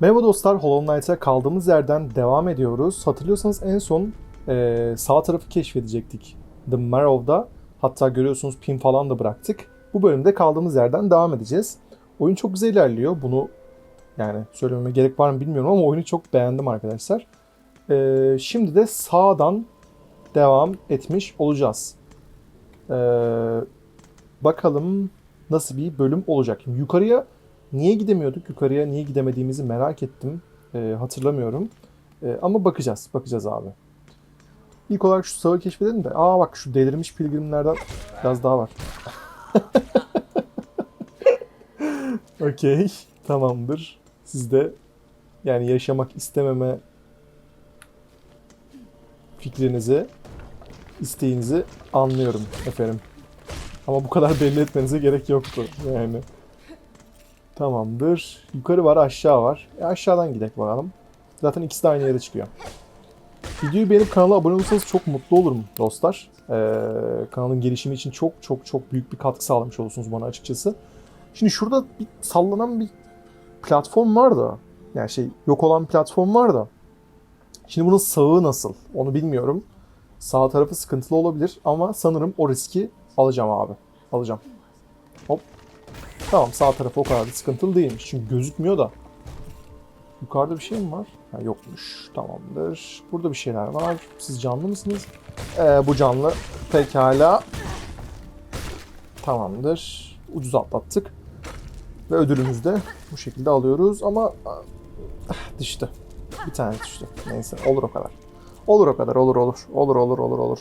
Merhaba dostlar, Hollow Knight'a kaldığımız yerden devam ediyoruz. Hatırlıyorsanız en son eee, sağ tarafı keşfedecektik. The Marrow'da. Hatta görüyorsunuz pin falan da bıraktık. Bu bölümde kaldığımız yerden devam edeceğiz. Oyun çok güzel ilerliyor. Bunu yani söylememe gerek var mı bilmiyorum ama oyunu çok beğendim arkadaşlar. Eee, şimdi de sağdan devam etmiş olacağız. Eee, bakalım nasıl bir bölüm olacak. Yukarıya Niye gidemiyorduk? Yukarıya niye gidemediğimizi merak ettim. Ee, hatırlamıyorum. Ee, ama bakacağız. Bakacağız abi. İlk olarak şu sağı keşfedelim de. Aa bak şu delirmiş pilgrimlerden biraz daha var. Okey. Tamamdır. Siz de yani yaşamak istememe fikrinizi, isteğinizi anlıyorum efendim. Ama bu kadar belli etmenize gerek yoktu yani. Tamamdır. Yukarı var, aşağı var. E aşağıdan gidelim bakalım. Zaten ikisi de aynı yere çıkıyor. Videoyu beğenip kanala abone olursanız çok mutlu olurum dostlar. Ee, kanalın gelişimi için çok çok çok büyük bir katkı sağlamış olursunuz bana açıkçası. Şimdi şurada bir sallanan bir platform var da. Yani şey yok olan platform var da. Şimdi bunun sağı nasıl? Onu bilmiyorum. Sağ tarafı sıkıntılı olabilir ama sanırım o riski alacağım abi. Alacağım. Hop. Tamam sağ tarafı o kadar da sıkıntılı değilmiş. Çünkü gözükmüyor da. Yukarıda bir şey mi var? Ha, yokmuş. Tamamdır. Burada bir şeyler var. Siz canlı mısınız? Ee, bu canlı. Pekala. Tamamdır. Ucuz atlattık. Ve ödülümüzü de bu şekilde alıyoruz ama düştü. Bir tane düştü. Neyse olur o kadar. Olur o kadar. Olur olur. Olur olur olur olur.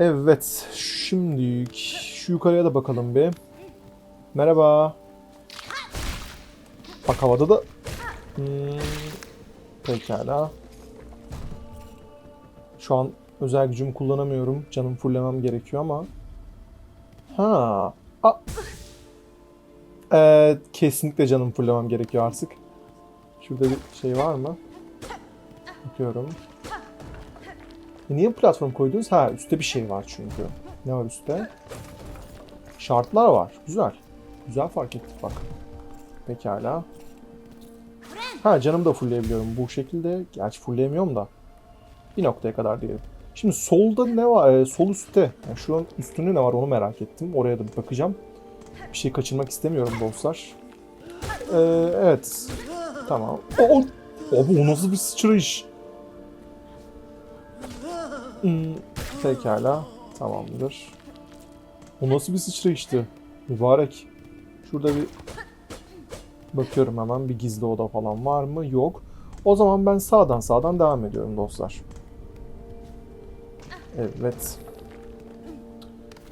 Evet. Şimdi şu yukarıya da bakalım bir. Merhaba. Bak havada da... Hmm, pekala. Şu an özel gücümü kullanamıyorum. Canım fullemem gerekiyor ama... Ha. A Ee, kesinlikle canım fullemem gerekiyor artık. Şurada bir şey var mı? Bakıyorum. E niye platform koydunuz? Ha üstte bir şey var çünkü. Ne var üstte? Şartlar var. Güzel. Güzel fark ettik bak. Pekala. Ha canımı da fullleyebiliyorum bu şekilde. Gerçi fullleyemiyorum da. Bir noktaya kadar diyelim. Şimdi solda ne var? Ee, sol üstte. Yani şu an üstünde ne var onu merak ettim. Oraya da bir bakacağım. Bir şey kaçırmak istemiyorum dostlar. Ee, evet. Tamam. O, abi o nasıl bir sıçrayış? Hmm, pekala. Tamamdır. O nasıl bir sıçrayıştı? Mübarek. Şurada bir bakıyorum hemen bir gizli oda falan var mı? Yok. O zaman ben sağdan sağdan devam ediyorum dostlar. Evet.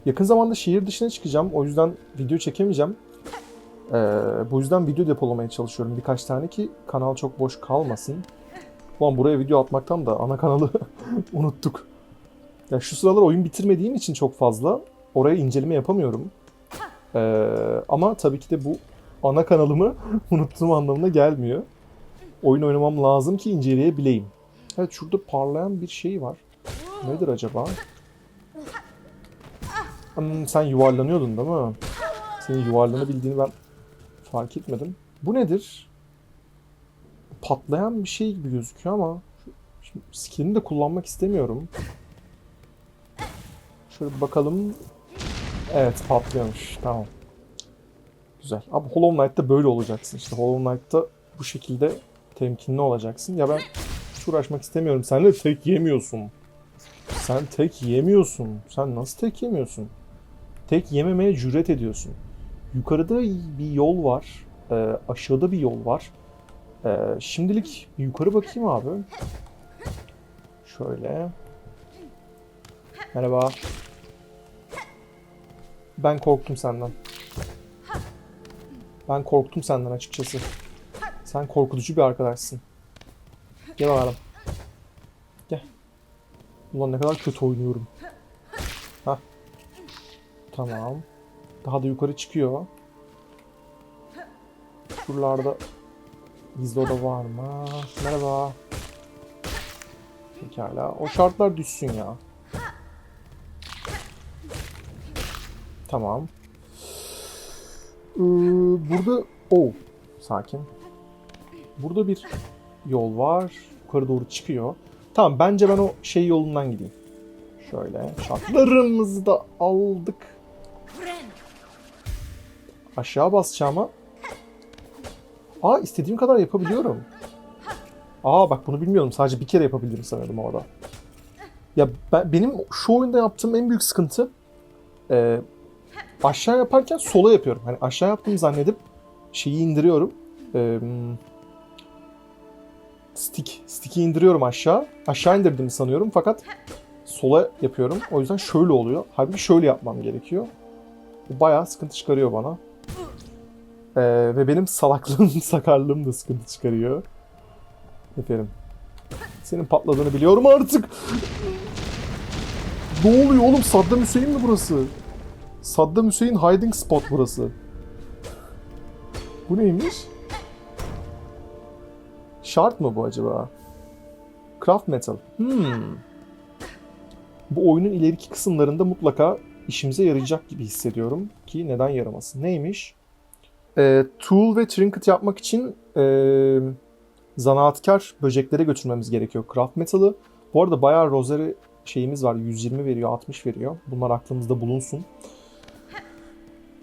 Yakın zamanda şehir dışına çıkacağım. O yüzden video çekemeyeceğim. Ee, bu yüzden video depolamaya çalışıyorum birkaç tane ki kanal çok boş kalmasın. Ulan buraya video atmaktan da ana kanalı unuttuk. Ya şu sıralar oyun bitirmediğim için çok fazla oraya inceleme yapamıyorum. Ee, ama tabii ki de bu ana kanalımı unuttuğum anlamına gelmiyor. Oyun oynamam lazım ki inceleyebileyim. Evet şurada parlayan bir şey var. Nedir acaba? Hmm, sen yuvarlanıyordun değil mi? Senin yuvarlanabildiğini ben fark etmedim. Bu nedir? Patlayan bir şey gibi gözüküyor ama şimdi skillini de kullanmak istemiyorum. Şöyle bakalım. Evet patlıyormuş. Tamam. Güzel. Abi Hollow Knight'ta böyle olacaksın. İşte Hollow Knight'ta bu şekilde temkinli olacaksın. Ya ben hiç uğraşmak istemiyorum. Sen de tek yemiyorsun. Sen tek yemiyorsun. Sen nasıl tek yemiyorsun? Tek yememeye cüret ediyorsun. Yukarıda bir yol var. Ee, aşağıda bir yol var. Ee, şimdilik yukarı bakayım abi. Şöyle. Merhaba. Ben korktum senden. Ben korktum senden açıkçası. Sen korkutucu bir arkadaşsın. Gel bakalım. Gel. Ulan ne kadar kötü oynuyorum. Hah. Tamam. Daha da yukarı çıkıyor. Şuralarda gizli oda var mı? Merhaba. Pekala. O şartlar düşsün ya. Tamam. Ee, burada... Oh. Sakin. Burada bir yol var. Yukarı doğru çıkıyor. Tamam bence ben o şey yolundan gideyim. Şöyle şartlarımızı da aldık. Aşağı basacağıma. Aa istediğim kadar yapabiliyorum. Aa bak bunu bilmiyordum. Sadece bir kere yapabildim sanıyordum orada. Ya ben, benim şu oyunda yaptığım en büyük sıkıntı e, aşağı yaparken sola yapıyorum. Hani aşağı yaptım zannedip şeyi indiriyorum. E, stick. Stick'i indiriyorum aşağı. Aşağı indirdiğimi sanıyorum fakat sola yapıyorum. O yüzden şöyle oluyor. Halbuki şöyle yapmam gerekiyor. Bu bayağı sıkıntı çıkarıyor bana. Ee, ve benim salaklığım, sakarlığım da sıkıntı çıkarıyor. Efendim. Senin patladığını biliyorum artık. Ne oluyor oğlum? Saddam Hüseyin mi burası? Saddam Hüseyin hiding spot burası. Bu neymiş? Şart mı bu acaba? Craft metal. Hmm. Bu oyunun ileriki kısımlarında mutlaka işimize yarayacak gibi hissediyorum. Ki neden yaramasın? Neymiş? Ee, tool ve trinket yapmak için ee, zanaatkar böceklere götürmemiz gerekiyor craft metal'ı. Bu arada bayağı rosary şeyimiz var. 120 veriyor, 60 veriyor. Bunlar aklımızda bulunsun.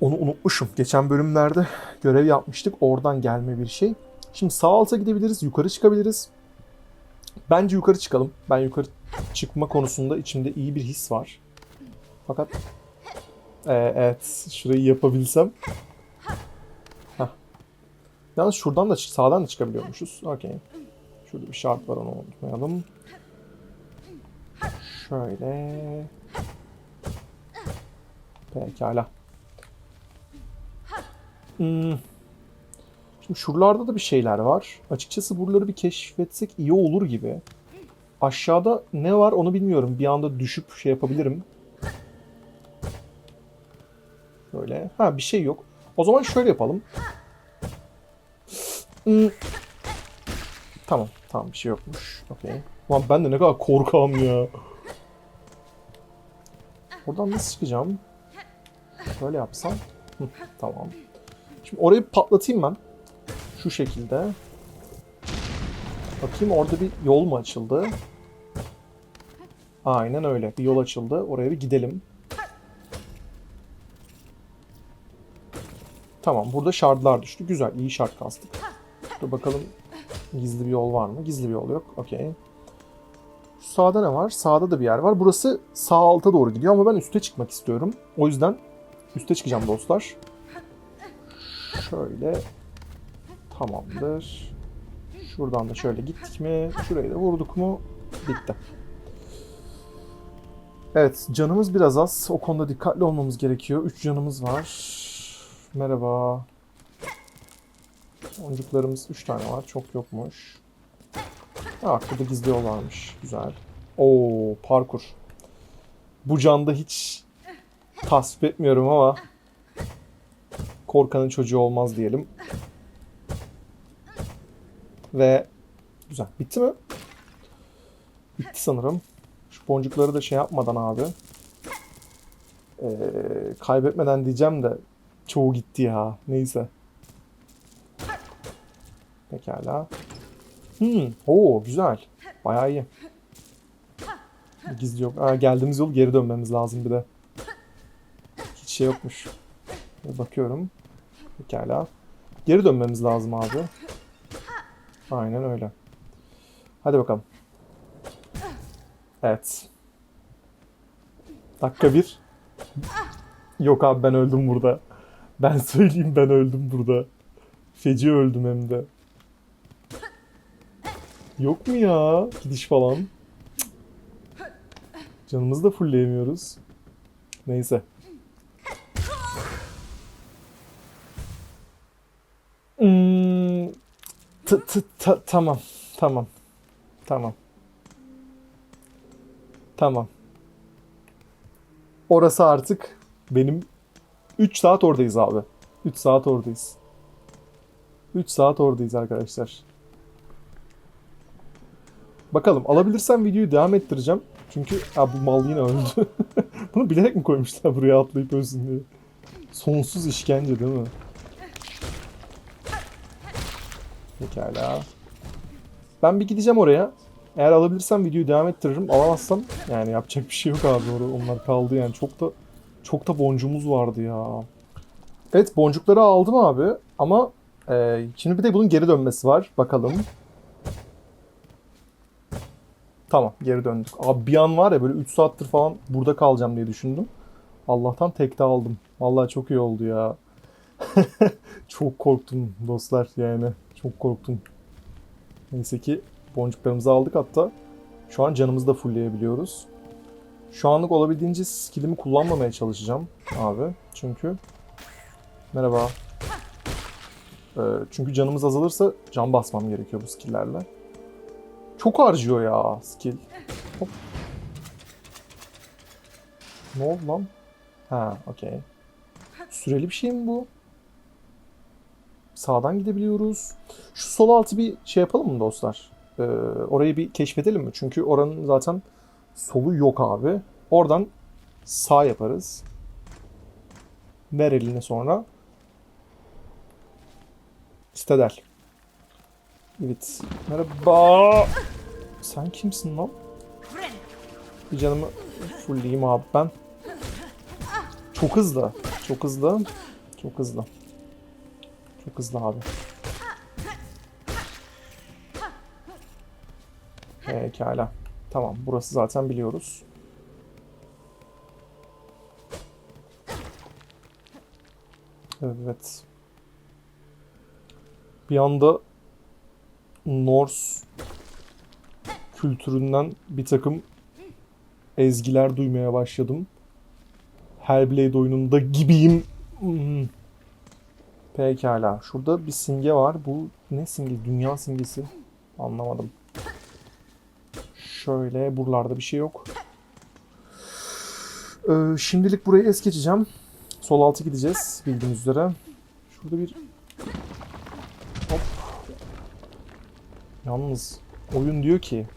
Onu unutmuşum. Geçen bölümlerde görev yapmıştık. Oradan gelme bir şey. Şimdi sağ alta gidebiliriz, yukarı çıkabiliriz. Bence yukarı çıkalım. Ben yukarı çıkma konusunda içimde iyi bir his var. Fakat Ee, evet, şurayı yapabilsem. Heh. Yalnız şuradan da sağdan da çıkabiliyormuşuz. Okey. Şurada bir şart var onu unutmayalım. Şöyle. Pekala. Hmm. Şimdi şuralarda da bir şeyler var. Açıkçası buraları bir keşfetsek iyi olur gibi. Aşağıda ne var onu bilmiyorum. Bir anda düşüp şey yapabilirim. Böyle. Ha bir şey yok. O zaman şöyle yapalım. Hmm. Tamam. Tamam bir şey yokmuş. Okey. Lan ben de ne kadar korkağım ya. Buradan nasıl çıkacağım? Şöyle yapsam. Hı, tamam. Şimdi orayı patlatayım ben. Şu şekilde. Bakayım orada bir yol mu açıldı? Aynen öyle. Bir yol açıldı. Oraya bir gidelim. Tamam. Burada şardlar düştü. Güzel. iyi şart kastık. Dur bakalım gizli bir yol var mı? Gizli bir yol yok. Okey. Sağda ne var? Sağda da bir yer var. Burası sağ alta doğru gidiyor ama ben üste çıkmak istiyorum. O yüzden üste çıkacağım dostlar. Şöyle. Tamamdır. Şuradan da şöyle gittik mi? Şurayı da vurduk mu? Bitti. Evet, canımız biraz az. O konuda dikkatli olmamız gerekiyor. 3 canımız var. Merhaba. Boncuklarımız 3 tane var. Çok yokmuş. Ha, burada gizli yol varmış. Güzel. Oo, parkur. Bu canda hiç tasvip etmiyorum ama korkanın çocuğu olmaz diyelim. Ve güzel. Bitti mi? Bitti sanırım. Şu boncukları da şey yapmadan abi. Ee, kaybetmeden diyeceğim de çoğu gitti ya. Neyse. Pekala. Hmm. Oo güzel. Bayağı iyi. Gizli yok. Aa, geldiğimiz yol geri dönmemiz lazım bir de. Hiç şey yokmuş. Bakıyorum. Pekala. Geri dönmemiz lazım abi. Aynen öyle. Hadi bakalım. Evet. Dakika bir. Yok abi ben öldüm burada. Ben söyleyeyim ben öldüm burada. Feci öldüm hem de. Yok mu ya gidiş falan? Canımızı da fullleyemiyoruz. Neyse. T- t- ta- tamam. Tamam. Tamam. Tamam. Orası artık benim 3 saat oradayız abi. 3 saat oradayız. 3 saat oradayız arkadaşlar. Bakalım alabilirsem videoyu devam ettireceğim. Çünkü ha, bu mal yine öldü. Bunu bilerek mi koymuşlar buraya atlayıp ölsün diye. Sonsuz işkence değil mi? Pekala. Ben bir gideceğim oraya. Eğer alabilirsem videoyu devam ettiririm. Alamazsam yani yapacak bir şey yok abi. Onlar kaldı yani. Çok da çok da boncuğumuz vardı ya. Evet boncukları aldım abi. Ama e, şimdi bir de bunun geri dönmesi var. Bakalım. Tamam geri döndük. Abi bir an var ya böyle 3 saattir falan burada kalacağım diye düşündüm. Allah'tan tekte aldım. Vallahi çok iyi oldu ya. çok korktum dostlar yani. Çok korktum. Neyse ki boncuklarımızı aldık hatta. Şu an canımızı da fullleyebiliyoruz. Şu anlık olabildiğince skillimi kullanmamaya çalışacağım abi. Çünkü merhaba. Ee, çünkü canımız azalırsa can basmam gerekiyor bu skill'lerle. Çok harcıyor ya skill. Hop. Ne oldu lan? Ha, okey. Süreli bir şey mi bu? Sağdan gidebiliyoruz. Şu sol altı bir şey yapalım mı dostlar? Ee, orayı bir keşfedelim mi? Çünkü oranın zaten solu yok abi. Oradan sağ yaparız. Ver eline sonra. Stedel. Evet. Merhaba. Sen kimsin lan? Bir canımı fullleyeyim abi ben. Çok hızlı. Çok hızlı. Çok hızlı. Çok hızlı abi. Pekala. Tamam. Burası zaten biliyoruz. Evet. Bir anda Norse kültüründen bir takım ezgiler duymaya başladım. Hellblade oyununda gibiyim. Pekala. Şurada bir simge var. Bu ne simge? Dünya simgesi. Anlamadım. Şöyle buralarda bir şey yok. Ee, şimdilik burayı es geçeceğim. Sol altı gideceğiz bildiğiniz üzere. Şurada bir Hop. Yalnız oyun diyor ki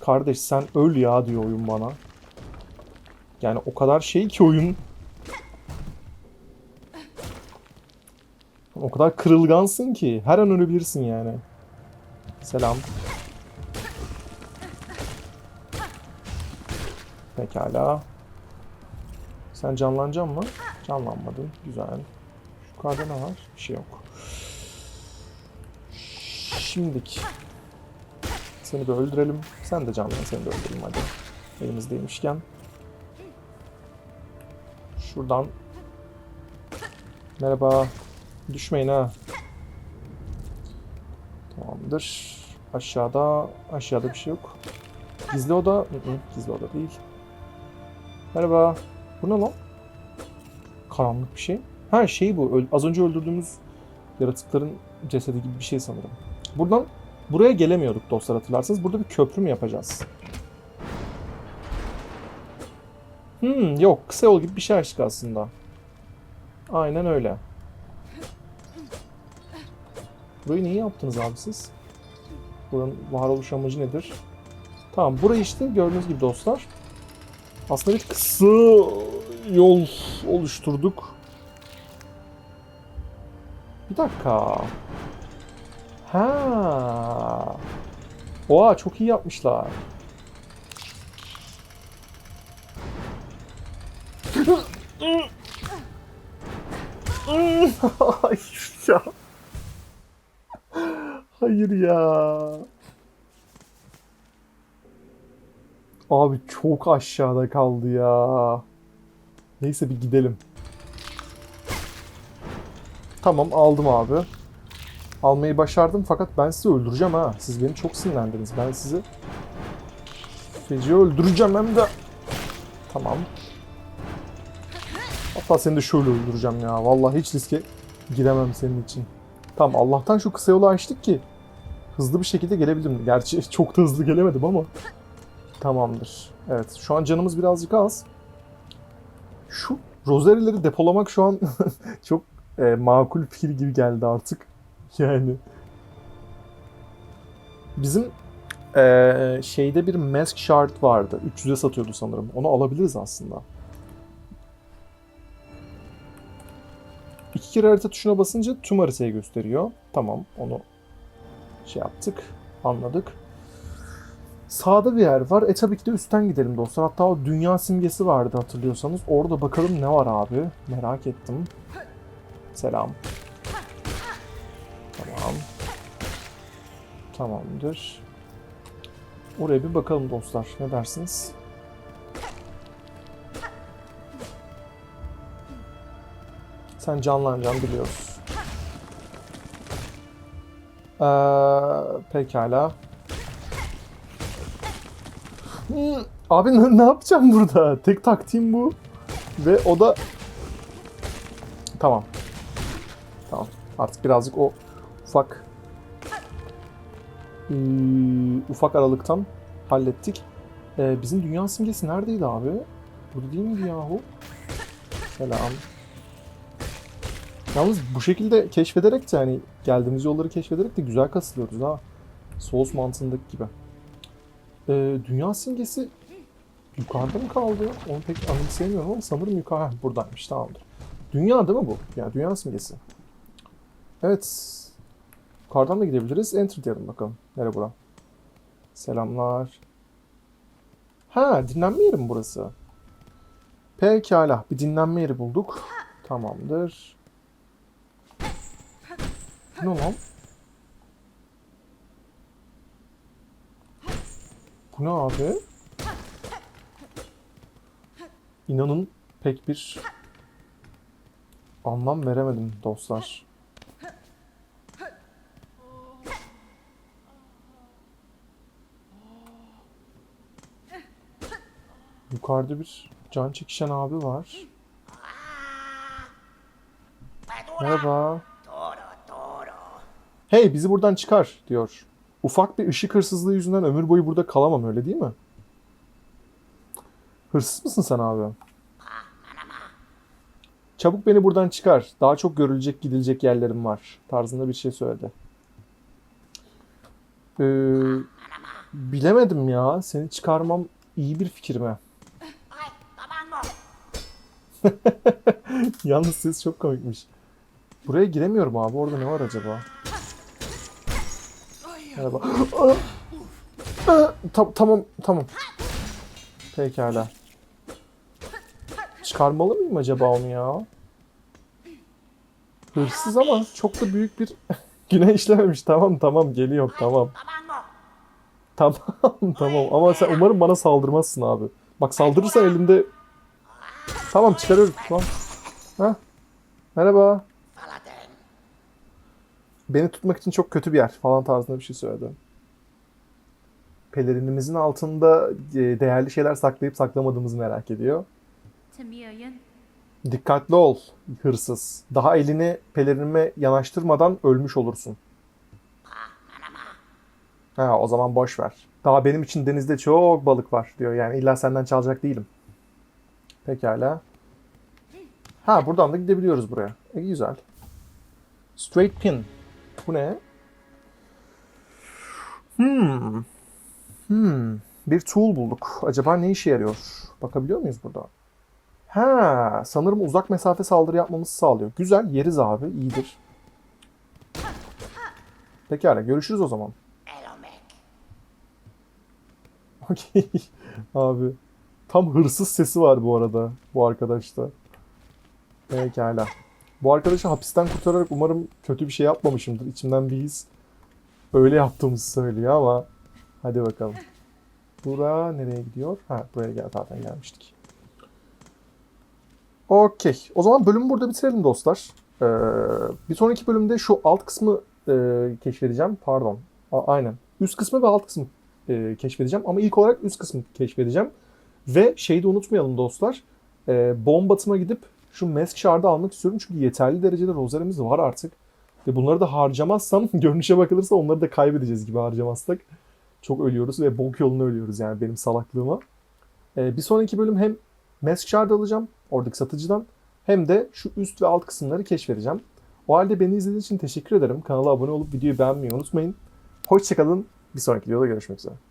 kardeş sen öl ya diyor oyun bana. Yani o kadar şey ki oyun. O kadar kırılgansın ki her an ölebilirsin yani. Selam. Pekala. Sen canlanacaksın mı? Canlanmadın. Güzel. Yukarıda ne var? Bir şey yok. Şimdik. Seni de öldürelim. Sen de canlan, seni de öldürelim hadi. Elimizdeymişken. Şuradan. Merhaba. Düşmeyin ha. Tamamdır. Aşağıda, aşağıda bir şey yok. Gizli oda, Hı hı, gizli oda değil. Merhaba. Bu ne lan? Karanlık bir şey. Ha şey bu. Az önce öldürdüğümüz yaratıkların cesedi gibi bir şey sanırım. Buradan buraya gelemiyorduk dostlar hatırlarsanız. Burada bir köprü mü yapacağız? Hmm, yok. Kısa yol gibi bir şey açtık aslında. Aynen öyle. Burayı niye yaptınız abi siz? Buranın varoluş amacı nedir? Tamam burayı işte gördüğünüz gibi dostlar. Aslında bir kısa yol oluşturduk. Bir dakika. Ha. Oha çok iyi yapmışlar. Ya. Hayır ya. Abi çok aşağıda kaldı ya. Neyse bir gidelim. Tamam aldım abi. Almayı başardım fakat ben sizi öldüreceğim ha. Siz beni çok sinirlendiniz. Ben sizi feci öldüreceğim hem de. Tamam. Hatta seni de şöyle öldüreceğim ya. Vallahi hiç riske giremem senin için. Tamam Allah'tan şu kısa yolu açtık ki hızlı bir şekilde gelebildim. Gerçi çok da hızlı gelemedim ama tamamdır. Evet şu an canımız birazcık az. Şu rozerileri depolamak şu an çok e, makul fikir gibi geldi artık. Yani bizim e, şeyde bir mask shard vardı. 300'e satıyordu sanırım. Onu alabiliriz aslında. İki kere harita tuşuna basınca tüm haritayı gösteriyor. Tamam onu şey yaptık. Anladık. Sağda bir yer var. E tabii ki de üstten gidelim dostlar. Hatta o dünya simgesi vardı hatırlıyorsanız. Orada bakalım ne var abi. Merak ettim. Selam. Tamam. Tamamdır. Oraya bir bakalım dostlar. Ne dersiniz? Sen canlanacaksın biliyoruz. Ee, pekala. Abi ne, ne yapacağım burada? Tek taktiğim bu. Ve o da... Tamam. Tamam. Artık birazcık o ufak hmm, ufak aralıktan hallettik. Ee, bizim dünya simgesi neredeydi abi? Burada değil miydi yahu? Selam. Yalnız bu şekilde keşfederek de yani geldiğimiz yolları keşfederek de güzel kasılıyoruz ha. Souls mantığındaki gibi. Ee, dünya simgesi yukarıda mı kaldı? Onu pek anımsayamıyorum ama sanırım yukarı Heh, buradaymış tamamdır. Dünya değil mi bu? Yani dünya simgesi. Evet. Yukarıdan da gidebiliriz. Enter diyelim bakalım. Nere bura? Selamlar. Ha dinlenme yeri mi burası? Pekala. Bir dinlenme yeri bulduk. Tamamdır. Ne lan? Bu ne abi? İnanın pek bir anlam veremedim dostlar. Yukarıda bir can çekişen abi var. Merhaba. Hey bizi buradan çıkar diyor. Ufak bir ışık hırsızlığı yüzünden ömür boyu burada kalamam öyle değil mi? Hırsız mısın sen abi? Çabuk beni buradan çıkar. Daha çok görülecek gidilecek yerlerim var. Tarzında bir şey söyledi. Ee, bilemedim ya. Seni çıkarmam iyi bir fikir mi? Yalnız ses çok komikmiş. Buraya giremiyorum abi. Orada ne var acaba? Merhaba. Ta- tamam, tamam. Pekala. Çıkarmalı mıyım acaba onu ya? Hırsız ama çok da büyük bir günah işlememiş. Tamam tamam geliyorum tamam. Tamam tamam ama sen umarım bana saldırmazsın abi. Bak saldırırsan elimde... Tamam çıkarıyorum. Tamam. Ha? Merhaba. Beni tutmak için çok kötü bir yer falan tarzında bir şey söyledi. Pelerinimizin altında e, değerli şeyler saklayıp saklamadığımızı merak ediyor. Dikkatli ol hırsız. Daha elini pelerinime yanaştırmadan ölmüş olursun. Ha o zaman boş ver. Daha benim için denizde çok balık var diyor. Yani illa senden çalacak değilim. Pekala. Ha buradan da gidebiliyoruz buraya. E, güzel. Straight pin. Bu ne? Hmm. Hmm. Bir tool bulduk. Acaba ne işe yarıyor? Bakabiliyor muyuz burada? Ha, sanırım uzak mesafe saldırı yapmamızı sağlıyor. Güzel, yeriz abi, iyidir. Pekala, görüşürüz o zaman. Okey. abi. Tam hırsız sesi var bu arada bu arkadaşta. Pekala. Bu arkadaşı hapisten kurtararak umarım kötü bir şey yapmamışımdır. İçimden bir his öyle yaptığımızı söylüyor ama hadi bakalım. Bura nereye gidiyor? Ha buraya gel zaten gelmiştik. Okey. O zaman bölümü burada bitirelim dostlar. Ee, bir sonraki bölümde şu alt kısmı e, keşfedeceğim. Pardon. A- aynen. Üst kısmı ve alt kısmı e, keşfedeceğim. Ama ilk olarak üst kısmı keşfedeceğim. Ve şeyi de unutmayalım dostlar. E, Bombatım'a gidip şu Mask Shard'ı almak istiyorum. Çünkü yeterli derecede rozerimiz var artık. Ve bunları da harcamazsam görünüşe bakılırsa onları da kaybedeceğiz gibi harcamazsak. Çok ölüyoruz ve bok yolunu ölüyoruz yani benim salaklığıma. E, bir sonraki bölüm hem Mask Shard alacağım oradaki satıcıdan hem de şu üst ve alt kısımları keşfedeceğim. O halde beni izlediğiniz için teşekkür ederim. Kanala abone olup videoyu beğenmeyi unutmayın. Hoşçakalın. Bir sonraki videoda görüşmek üzere.